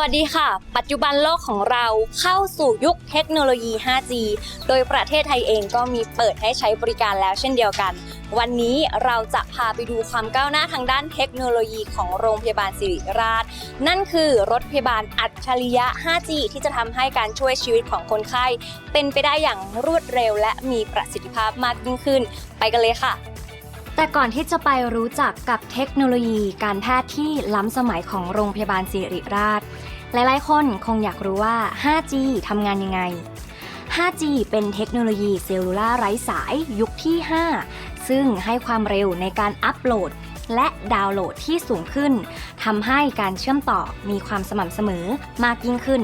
วัสดีค่ะ ปัจจุบันโลกของเราเข้าสู่ยุคเทคโนโลยี 5G โดยประเทศไทยเองก็มีเปิดให้ใช้บริการแล้วเช่นเดียวกัน วันนี้เราจะพาไปดูความก้าวหน้าทางด้านเทคโนโลยีของโรงพยาบาลสิริราช นั่นคือรถพยาบาลอัจฉริยะ 5G ที่จะทำให้การช่วยชีวิตของคนไข้ เป็นไปได้อย่างรวดเร็ว และมีประสิทธิภาพมากยิ่งขึ้น ไปกันเลยค่ะแต่ก่อนที่จะไปรู้จักกับเทคโนโลยีการแพทย์ที่ล้ำสมัยของโรงพยาบาลสิริราช หลายๆ คนคงอยากรู้ว่า 5G ทำงานยังไง 5G เป็นเทคโนโลยีเซลลูล่าไร้สายยุคที่ 5 ซึ่งให้ความเร็วในการอัปโหลด และดาวน์โหลดที่สูงขึ้นทำให้การเชื่อมต่อมีความสม่ำเสมอมากยิ่งขึ้น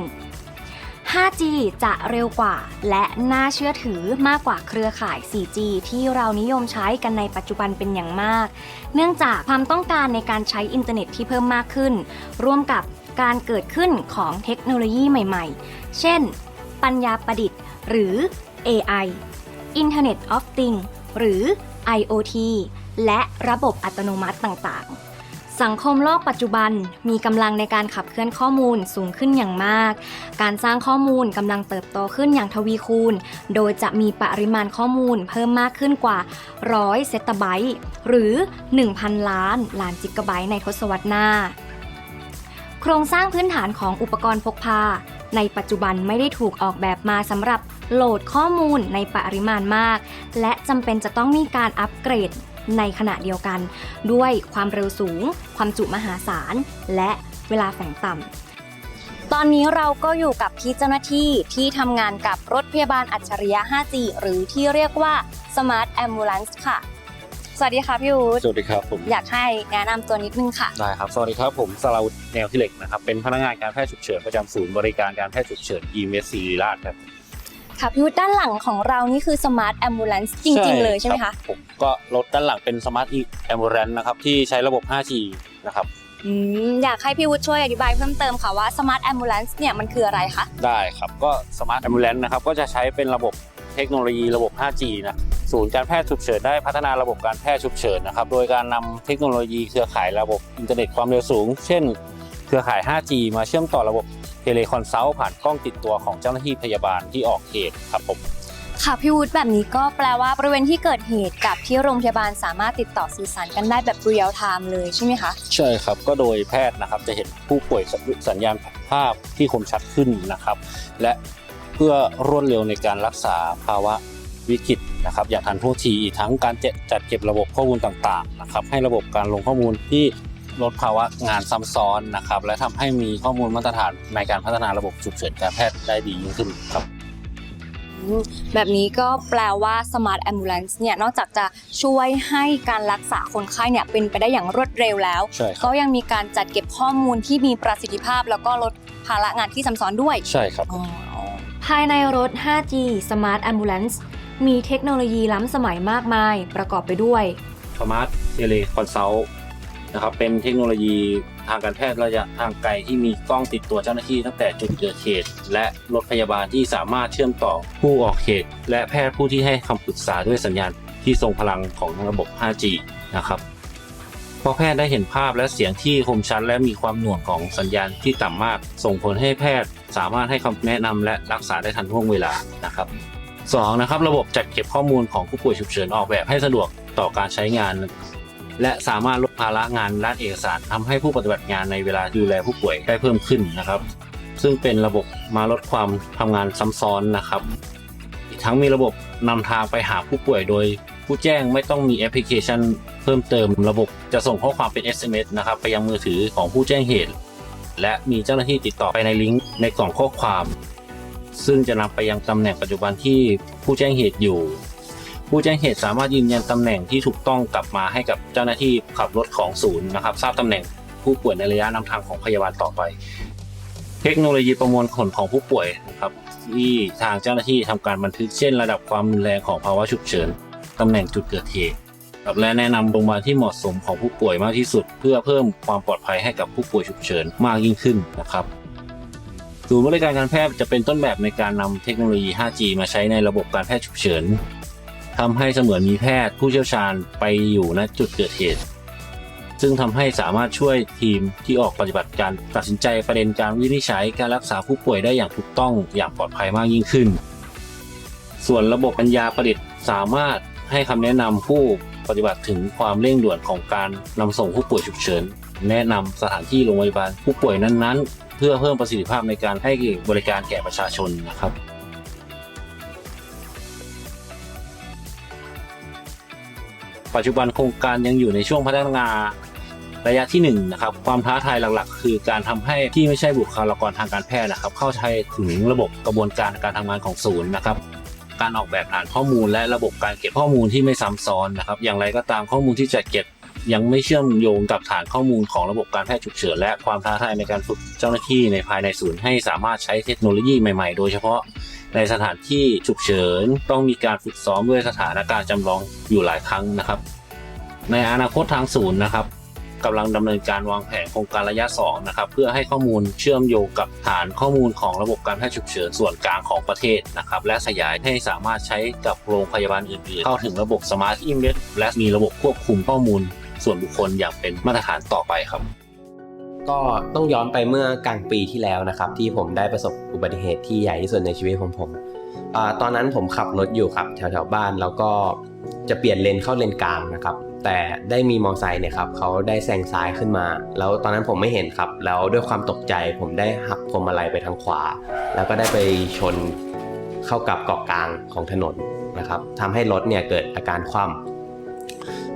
5G จะเร็วกว่า และน่าเชื่อถือมากกว่าเครือข่าย 4G ที่เรานิยมใช้กันในปัจจุบันเป็นอย่างมาก เนื่องจากความต้องการในการใช้อินเทอร์เน็ตที่เพิ่มมากขึ้น ร่วมกับ การเกิดขึ้นของเทคโนโลยีใหม่ๆ เช่น ปัญญาประดิษฐ์ หรือ AI Internet of Things หรือ IoT และระบบอัตโนมัติต่างๆสังคมโลกปัจจุบันมีกำลังในการขับเคลื่อนข้อมูลสูงขึ้นอย่างมาก การสร้างข้อมูลกำลังเติบโตขึ้นอย่างทวีคูณ โดยจะมีปริมาณข้อมูลเพิ่มมากขึ้นกว่า 100 เซตไบต์หรือ 1,000 ล้านล้านจิกะไบต์ในทศวรรษหน้า โครงสร้างพื้นฐานของอุปกรณ์พกพา ในปัจจุบันไม่ได้ถูกออกแบบมาสำหรับโหลดข้อมูลในปริมาณมาก และจำเป็นจะต้องมีการอัปเกรดในขณะเดียวกัน ด้วยความเร็วสูง ความจุมหาศาล และเวลาแฝงต่ำ ตอนนี้เราก็อยู่กับพี่เจ้าหน้าที่ที่ทำงานกับรถพยาบาลอัจฉริยะ 5G หรือที่เรียกว่า Smart Ambulance ค่ะ สวัสดีค่ะพี่อู๊ดสวัสดีครับผมอยากให้แนะนำตัวนิดนึงค่ะได้ครับสวัสดีครับผมสราวุธแนวที่เหล็กนะครับเป็นพนักงานการแพทย์ฉุกเฉินประจำศูนย์บริการการแพทย์ฉุกเฉิน EMS ศิริราชครับค่ะพี่อู๊ดด้านหลังของเรานี่คือ Smart Ambulance จริง ๆ เลยใช่ไหมรัคะบผมก็รถด้านหลังเป็น Smart Ambulance นะครับที่ใช้ระบบ 5G นะครับอืมอยากให้พี่วุฒิช่วยอธิบายเพิ่มเติมค่ะว่า Smart Ambulance เนี่ยมันคืออะไรคะได้ครับก็ Smart Ambulance นะครับก็จะใช้เป็นระบบเทคโนโลยีระบบ 5G นะ ศูนย์การแพทย์ฉุกเฉินได้พัฒนาระบบการแพทย์ฉุกเฉินนะครับโดยการนำเทคโนโลยีเครือข่ายระบบอินเทอร์เน็ตความเร็วสูง เช่น เครือข่าย 5G มาเชื่อมต่อระบบเทเลคอนซัลท์ผ่านกล้องติดตัวของเจ้าหน้าที่พยาบาลที่ออกเหตุครับผมค่ะพี่วุฒิแบบนี้ก็แปลว่าบริเวณที่เกิดเหตุกับที่โรงพยาบาลสามารถติดต่อสื่อสารกันได้แบบเรียลไทม์เลยใช่ไหมคะ ใช่ครับ ก็โดยแพทย์นะครับจะเห็นผู้ป่วยสัญญาณภาพที่คมชัดขึ้นนะครับ และเพื่อรวดเร็วในการรักษาภาวะวิกฤต นะครับอย่างทันท่วงทีอีกทั้งการจัดเก็บระบบข้อมูลต่างๆนะครับให้ระบบการลงข้อมูลที่ลดภาวะงานซ้ำซ้อนนะครับและทำให้มีข้อมูลมาตรฐานในการพัฒนาระบบฉุกเฉินการแพทย์ได้ดียิ่งขึ้นครับอืมแบบนี้ก็แปลว่า Smart Ambulance เนี่ยนอกจากจะช่วยให้การรักษาคนไข้เนี่ยเป็นไปได้อย่างรวดเร็วแล้วใช่ครัก็บยังมีการจัดเก็บข้อมูลที่มีประสิทธิภาพ แล้วก็ลดภาระงานที่ซับซ้อนด้วย ใช่ครับ ภายในรถ 5G Smart Ambulance มีเทคโนโลยีล้ำสมัยมากมายประกอบไปด้วย Smart Tele Consult นะครับเป็นเทคโนโลยีทางการแพทย์ระยะทางไกลที่มีกล้องติดตัวเจ้าหน้าที่ตั้งแต่จุดเกิดเหตุและรถพยาบาลที่สามารถเชื่อมต่อผู้ออกเหตุและแพทย์ผู้ที่ให้คำปรึกษาด้วยสัญญาณที่ทรงพลังของระบบ 5G นะครับเพราะแพทย์ได้เห็นภาพและเสียงที่คมชัดและมีความหน่วงของสัญญาณที่ต่ำมาก ส่งผลให้แพทย์สามารถให้คำแนะนำและรักษาได้ทันท่วงเวลานะครับ สองนะครับระบบจัดเก็บข้อมูลของผู้ป่วยฉุกเฉินออกแบบให้สะดวกต่อการใช้งาน และสามารถลดภาระงานด้านเอกสารทำให้ผู้ปฏิบัติงานในเวลาดูแลผู้ป่วยได้เพิ่มขึ้นนะครับ ซึ่งเป็นระบบมาลดความทำงานซ้ำซ้อนนะครับ อีกทั้งมีระบบนำทางไปหาผู้ป่วยโดย ผู้แจ้งไม่ต้องมีแอปพลิเคชัน เพิ่มเติม ระบบจะส่งข้อความเป็น SMS นะครับไปยังมือถือของผู้แจ้งเหตุ และมีเจ้าหน้าที่ติดต่อไปในลิงก์ในกล่องข้อความ ซึ่งจะนำไปยังตำแหน่งปัจจุบันที่ผู้แจ้งเหตุอยู่ ผู้แจ้งเหตุสามารถยืนยันตำแหน่งที่ถูกต้องกลับมาให้กับเจ้าหน้าที่ขับรถของศูนย์นะครับ ทราบตำแหน่งผู้ป่วยในระยะนำทางของพยาบาลต่อไป เทคโนโลยีประมวลผลของผู้ป่วยนะครับที่ทางเจ้าหน้าที่ทำการบันทึกเช่น ระดับความรุนแรงของภาวะฉุกเฉินตำแหน่งจุดเกิดเหตุครับและแนะนำโรงพยาบาลที่เหมาะสมของผู้ป่วยมากที่สุด เพื่อเพิ่มความปลอดภัยให้กับผู้ป่วยฉุกเฉินมากยิ่งขึ้นนะครับ ศูนย์บริการการแพทย์จะเป็นต้นแบบในการนำเทคโนโลยี 5G มาใช้ในระบบการแพทย์ฉุกเฉินทำให้เสมือนมีแพทย์ผู้เชี่ยวชาญไปอยู่ณจุดเกิดเหตุ ซึ่งทำให้สามารถช่วยทีมที่ออกปฏิบัติการตัดสินใจประเด็นการวินิจฉัยการรักษาผู้ป่วยได้อย่างถูกต้องอย่างปลอดภัยมากยิ่งขึ้น ส่วนระบบปัญญาประดิษฐ์สามารถให้คำแนะนำผู้ปฏิบัติถึงความเร่งด่วนของการนำส่งผู้ป่วยฉุกเฉิน แนะนำสถานที่โรงพยาบาลผู้ป่วยนั้นๆ พื่อเพิ่มประสิทธิภาพในการให้บริการแก่ประชาชนนะครับปัจจุบันโครงการยังอยู่ในช่วงพัฒนาระยะที่1นงนะครับความท้าทายหลัก ๆ คือการทำให้ที่ไม่ใช่บุคลากรทางการแพทย์นะครับ เข้าใจถึงระบบกระบวนการการทำงานของศูนย์นะครับ การออกแบบฐานข้อมูลและระบบการเก็บข้อมูลที่ไม่ซ้ำซ้อนนะครับ อย่างไรก็ตามข้อมูลที่จะเก็บ ยังไม่เชื่อมโยงกับฐานข้อมูลของระบบการแพทย์ฉุกเฉินและความท้าทายในการฝึกเจ้าหน้าที่ในภายในศูนย์ให้สามารถใช้เทคโนโลยีใหม่ๆ โดยเฉพาะในสถานที่ฉุกเฉิน ต้องมีการฝึกซ้อมด้วยสถานการณ์จำลองอยู่หลายครั้งนะครับ ในอนาคตทางศูนย์นะครับกำลังดำเนินการวางแผนโครงการระยะ 2 นะครับ เพื่อให้ข้อมูลเชื่อมโยงกับฐานข้อมูลของระบบการแพทย์ฉุกเฉินส่วนกลางของประเทศนะครับ และขยายให้สามารถใช้กับโรงพยาบาลอื่นๆ เข้าถึงระบบสมาร์ทอิมเมและมีระบบควบคุมข้อมูล ส่วนบุคคลอย่างเป็นมาตรฐานต่อไปครับ ก็ต้องย้อนไปเมื่อกลางปีที่แล้วนะครับ ที่ผมได้ประสบอุบัติเหตุที่ใหญ่ที่สุดในชีวิตของผมอตอนนั้นผมขับรถอยู่ครับแถวๆบ้านแล้วก็จะเปลี่ยนเลนเข้าเลนกลางนะครับ แต่ได้มีมอเตอร์ไซค์เนี่ยครับเขาได้แซงซ้ายขึ้นมา แล้วตอนนั้นผมไม่เห็นครับ แล้วด้วยความตกใจผมได้หักพวงมาลัยไปทางขวา แล้วก็ได้ไปชนเข้ากับเกาะกลางของถนนนะครับทำให้รถเนี่ยเกิดอาการคว่ำ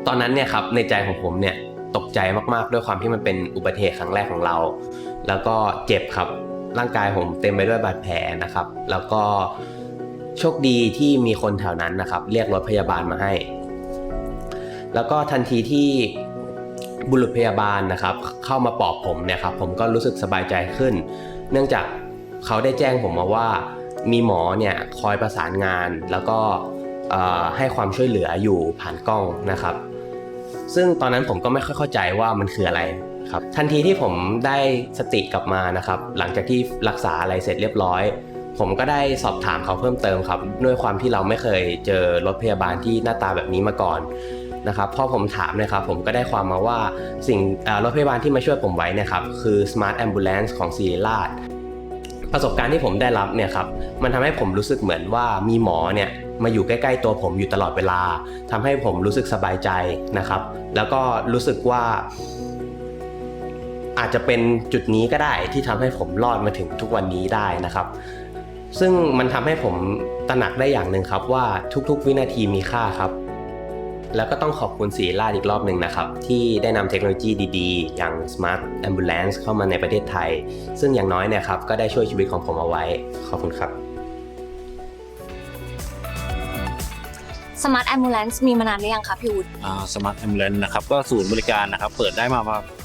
ตอนนั้นเนี่ยครับในใจของผมเนี่ยตกใจมากๆ ด้วยความที่มันเป็นอุบัติเหตุครั้งแรกของเรา แล้วก็เจ็บครับร่างกายผมเต็มไปด้วยบาดแผลนะครับ แล้วก็โชคดีที่มีคนแถวนั้นนะครับ เรียกรถพยาบาลมาให้ แล้วก็ทันทีที่บุรุษพยาบาลนะครับ เข้ามาปลอบผมเนี่ยครับผมก็รู้สึกสบายใจขึ้น เนื่องจากเขาได้แจ้งผมมาว่า มีหมอเนี่ยคอยประสานงาน แล้วก็ให้ความช่วยเหลืออยู่ผ่านกล้องนะครับ ซึ่งตอนนั้นผมก็ไม่ค่อยเข้าใจว่ามันคืออะไรครับทันทีที่ผมได้สติกลับมานะครับ หลังจากที่รักษาอะไรเสร็จเรียบร้อย ผมก็ได้สอบถามเขาเพิ่มเติมครับ ด้วยความที่เราไม่เคยเจอรถพยาบาลที่หน้าตาแบบนี้มาก่อนนะครับพอผมถามนะครับผมก็ได้ความมาว่าสิ่งรถพยาบาลที่มาช่วยผมไว้นะครับคือ Smart Ambulance ของศิริราชประสบการณ์ที่ผมได้รับเนี่ยครับมันทำให้ผมรู้สึกเหมือนว่ามีหมอเนี่ย มาอยู่ใกล้ ๆ ตัวผมอยู่ตลอดเวลาทำให้ผมรู้สึกสบายใจนะครับ แล้วก็รู้สึกว่า อาจจะเป็นจุดนี้ก็ได้ที่ทำให้ผมรอดมาถึงทุกวันนี้ได้นะครับ ซึ่งมันทำให้ผมตระหนักได้อย่างหนึ่งครับว่าทุก ๆ วินาทีมีค่าครับแล้วก็ต้องขอบคุณศรีราชอีกรอบหนึ่งนะครับ ที่ได้นำเทคโนโลยีดีๆ อย่าง Smart Ambulance เข้ามาในประเทศไทย ซึ่งอย่างน้อยเนี่ยครับ ก็ได้ช่วยชีวิตของผมเอาไว้ ขอบคุณครับ Smart Ambulance มีมานานหรือยังคะพี่วุฒิสมาร์ทแอมบูเลนนะครับก็ศูนย์บริการนะครับเปิดได้มา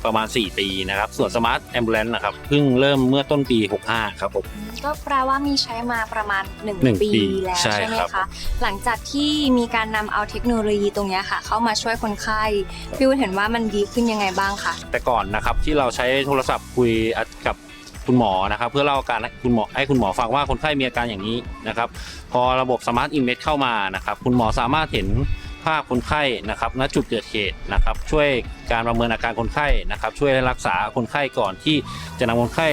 ประมาณ 4 ปีนะครับส่วนสมาร์ทแอมบูเลนนะครับเพิ่งเริ่มเมื่อต้นปี 65 ครับผมก็แปลว่ามีใช้มาประมาณหนึ่ง1ปีปีแล้วใช่ใช่ไหมครับคะหลังจากที่มีการนำเอาเทคโนโลยีตรงเนี้ยค่ะ เข้ามาช่วยคนไข้พี่วุฒิเห็นว่ามันดีขึ้นยังไงบ้างคะแต่ก่อนนะครับที่เราใช้โทรศัพท์คุยกับ คุณหมอนะครับ เพื่อเล่าอาการให้คุณหมอให้คุณหมอฟังว่าคนไข้มีอาการอย่างนี้นะครับ พอระบบสมาร์ทอินเวสเข้ามานะครับ คุณหมอสามารถเห็นภาพคนไข้นะครับณจุดเกิดเหตุนะครับ ช่วยการประเมินอาการคนไข้นะครับ ช่วยรักษาคนไข้ก่อนที่จะนำคนไข้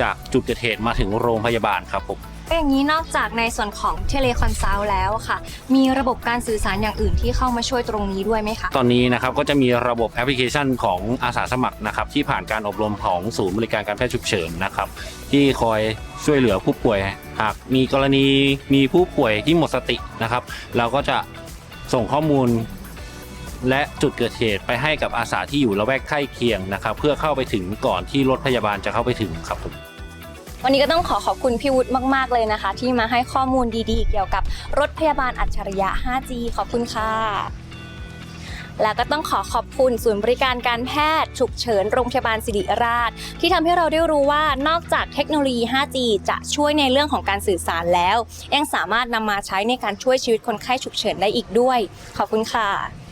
จากจุดเกิดเหตุมาถึงโรงพยาบาลครับผม อย่างนี้นอกจากในส่วนของเทเลคอนซัลท์แล้วค่ะ มีระบบการสื่อสารอย่างอื่นที่เข้ามาช่วยตรงนี้ด้วยไหมคะ ตอนนี้นะครับก็จะมีระบบแอปพลิเคชันของอาสาสมัครนะครับที่ผ่านการอบรมของศูนย์บริการการแพทย์ฉุกเฉินนะครับที่คอยช่วยเหลือผู้ป่วย หากมีกรณีมีผู้ป่วยที่หมดสตินะครับ เราก็จะส่งข้อมูลและจุดเกิดเหตุไปให้กับอาสาที่อยู่ละแวกใกล้เคียงนะครับ เพื่อเข้าไปถึงก่อนที่รถพยาบาลจะเข้าไปถึงครับผม วันนี้ก็ต้องขอขอบคุณพี่วุฒิมาก ๆ เลยนะคะ ที่มาให้ข้อมูลดีๆ เกี่ยวกับรถพยาบาลอัจฉริยะ 5G ขอบคุณค่ะ แล้วก็ต้องขอขอบคุณศูนย์บริการการแพทย์ ฉุกเฉินโรงพยาบาลศิริราช ที่ทำให้เราได้รู้ว่านอกจากเทคโนโลยี 5G จะช่วยในเรื่องของการสื่อสารแล้ว ยังสามารถนำมาใช้ในการช่วยชีวิตคนไข้ฉุกเฉินได้อีกด้วย ขอบคุณค่ะ